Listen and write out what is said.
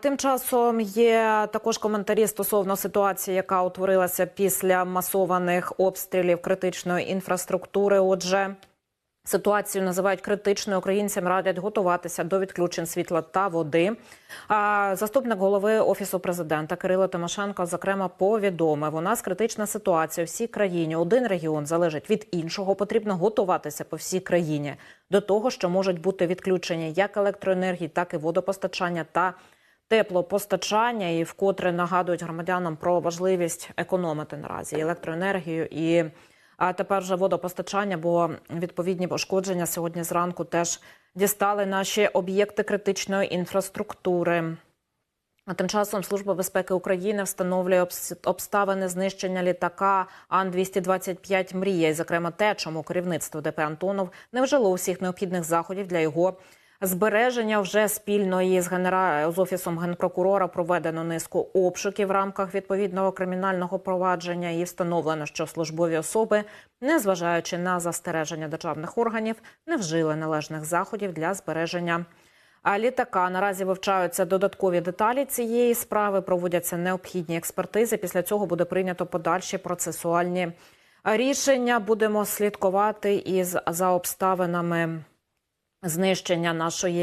Тим часом є також коментарі стосовно ситуації, яка утворилася після масованих обстрілів критичної інфраструктури. Отже. Ситуацію називають критичною. Українцям радять готуватися до відключень світла та води. А заступник голови офісу президента Кирило Тимошенко зокрема повідомив: у нас критична ситуація у всій країні. Один регіон залежить від іншого. Потрібно готуватися по всій країні до того, що можуть бути відключення як електроенергії, так і водопостачання та теплопостачання. І вкотре нагадують громадянам про важливість економити наразі електроенергію і. А тепер вже водопостачання, бо відповідні пошкодження сьогодні зранку теж дістали наші об'єкти критичної інфраструктури. А тим часом Служба безпеки України встановлює обставини знищення літака Ан-225 «Мрія», і, зокрема, те, чому керівництво ДП Антонов не вжило усіх необхідних заходів для його збереження. Вже спільно із генера... з офісом генпрокурора проведено низку обшуків в рамках відповідного кримінального провадження і встановлено, що службові особи, незважаючи на застереження державних органів, не вжили належних заходів для збереження. А літака наразі вивчаються додаткові деталі цієї справи. Проводяться необхідні експертизи. Після цього буде прийнято подальші процесуальні рішення. Будемо слідкувати із за обставинами знищення нашої